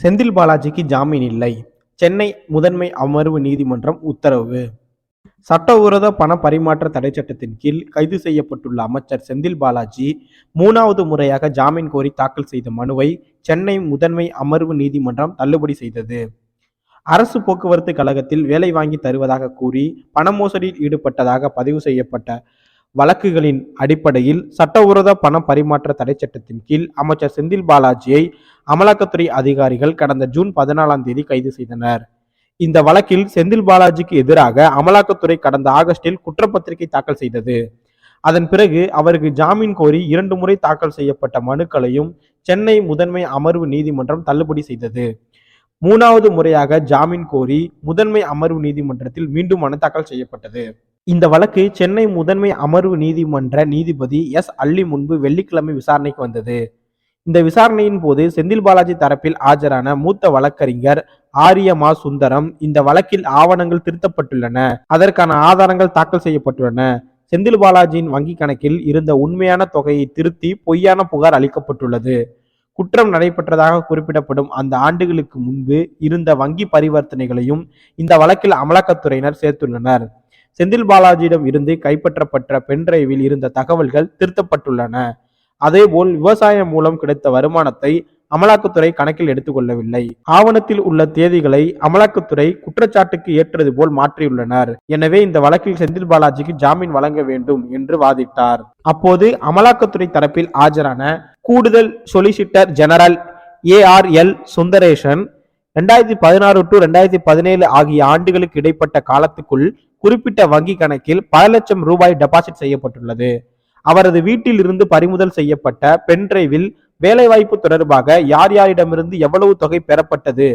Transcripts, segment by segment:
செந்தில் பாலாஜிக்கு ஜாமீன் இல்லை. சென்னை முதன்மை அமர்வு நீதிமன்றம் உத்தரவு. சட்டவிரோத பண பரிமாற்ற தடை சட்டத்தின் கீழ் கைது செய்யப்பட்டுள்ள அமைச்சர் செந்தில் பாலாஜி மூணாவது முறையாக ஜாமீன் கோரி தாக்கல் செய்த மனுவை சென்னை முதன்மை அமர்வு நீதிமன்றம் தள்ளுபடி செய்தது. அரசு போக்குவரத்து கழகத்தில் வேலை வாங்கி தருவதாக கூறி பண மோசடியில் ஈடுபட்டதாக பதிவு செய்யப்பட்ட வழக்குகளின் அடிப்படையில் சட்டவிரோத பண பரிமாற்ற தடை சட்டத்தின் கீழ் அமைச்சர் செந்தில் பாலாஜியை அமலாக்கத்துறை அதிகாரிகள் கடந்த ஜூன் பதினாலாம் தேதி கைது செய்தனர். இந்த வழக்கில் செந்தில் பாலாஜிக்கு எதிராக அமலாக்கத்துறை கடந்த ஆகஸ்டில் குற்றப்பத்திரிகை தாக்கல் செய்தது. அதன் பிறகு அவருக்கு ஜாமீன் கோரி இரண்டு முறை தாக்கல் செய்யப்பட்ட மனுக்களையும் சென்னை முதன்மை அமர்வு நீதிமன்றம் தள்ளுபடி செய்தது. மூணாவது முறையாக ஜாமீன் கோரி முதன்மை அமர்வு நீதிமன்றத்தில் மீண்டும் மனு தாக்கல் செய்யப்பட்டது. இந்த வழக்கு சென்னை முதன்மை அமர்வு நீதிமன்ற நீதிபதி எஸ் அல்லி முன்பு வெள்ளிக்கிழமை விசாரணைக்கு வந்தது. இந்த விசாரணையின் போது செந்தில் பாலாஜி தரப்பில் ஆஜரான மூத்த வழக்கறிஞர் ஆரியமா சுந்தரம் இந்த வழக்கில் ஆவணங்கள் திருத்தப்பட்டுள்ளன. அதற்கான ஆதாரங்கள் தாக்கல் செய்யப்பட்டுள்ளன. செந்தில் பாலாஜியின் வங்கி கணக்கில் இருந்த உண்மையான தொகையை திருத்தி பொய்யான புகார் அளிக்கப்பட்டுள்ளது. குற்றம் நடைபெற்றதாக குறிப்பிடப்படும் அந்த ஆண்டுகளுக்கு முன்பு இருந்த வங்கி பரிவர்த்தனைகளையும் இந்த வழக்கில் அமலாக்கத்துறையினர் சேர்த்துள்ளனர். செந்தில் பாலாஜியிடம் இருந்து கைப்பற்றப்பட்ட பென்டிரைவில் இருந்த தகவல்கள் திருத்தப்பட்டுள்ளன. அதேபோல் விவசாயம் மூலம் கிடைத்த வருமானத்தை அமலாக்கத்துறை கணக்கில் எடுத்துக்கொள்ளவில்லை. ஆவணத்தில் உள்ள தேதிகளை அமலாக்கத்துறை குற்றச்சாட்டுக்கு ஏற்றது போல் மாற்றியுள்ளனர். எனவே இந்த வழக்கில் செந்தில் பாலாஜிக்கு ஜாமீன் வழங்க வேண்டும் என்று வாதிட்டார். அப்போது அமலாக்கத்துறை தரப்பில் ஆஜரான கூடுதல் solicitor general A R L Sundaresan ரெண்டாயிரத்தி பதினாறு டு ரெண்டாயிரத்தி பதினேழு ஆகிய ஆண்டுகளுக்கு இடைப்பட்ட காலத்துக்குள் குறிப்பிட்ட வங்கி கணக்கில் பல லட்சம் ரூபாய் டெபாசிட் செய்யப்பட்டுள்ளது. அவரது வீட்டில் இருந்து பறிமுதல் செய்யப்பட்ட பென்டிரைவில் வேலைவாய்ப்பு தொடர்பாக யார் யாரிடமிருந்து எவ்வளவு தொகை பெறப்பட்டது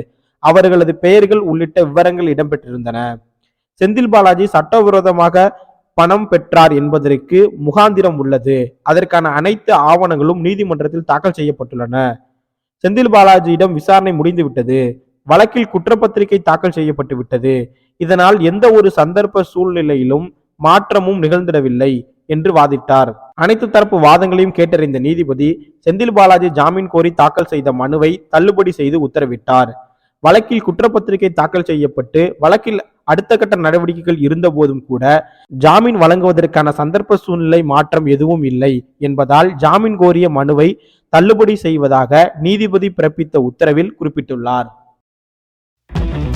அவர்களது பெயர்கள் உள்ளிட்ட விவரங்கள் இடம்பெற்றிருந்தன. செந்தில் பாலாஜி சட்டவிரோதமாக பணம் பெற்றார் என்பதற்கு முகாந்திரம் உள்ளது. அதற்கான அனைத்து ஆவணங்களும் நீதிமன்றத்தில் தாக்கல் செய்யப்பட்டுள்ளன. செந்தில் பாலாஜியிடம் விசாரணை முடிந்துவிட்டது. வழக்கில் குற்றப்பத்திரிகை தாக்கல் செய்யப்பட்டு விட்டது. இதனால் எந்த ஒரு சந்தர்ப்ப சூழ்நிலையிலும் மாற்றமும் நிகழ்ந்திடவில்லை என்று வாதிட்டார். அனைத்து தரப்பு வாதங்களையும் கேட்டறிந்த நீதிபதி செந்தில் பாலாஜி ஜாமீன் கோரி தாக்கல் செய்த மனுவை தள்ளுபடி செய்து உத்தரவிட்டார். வழக்கில் குற்றப்பத்திரிகை தாக்கல் செய்யப்பட்டு வழக்கில் அடுத்த கட்ட நடவடிக்கைகள் இருந்தபோதும் கூட ஜாமீன் வழங்குவதற்கான சந்தர்ப்ப சூழ்நிலை மாற்றம் எதுவும் இல்லை என்பதால் ஜாமீன் கோரிய மனுவை தள்ளுபடி செய்வதாக நீதிபதி பிறப்பித்த உத்தரவில் குறிப்பிட்டுள்ளார். Thank you.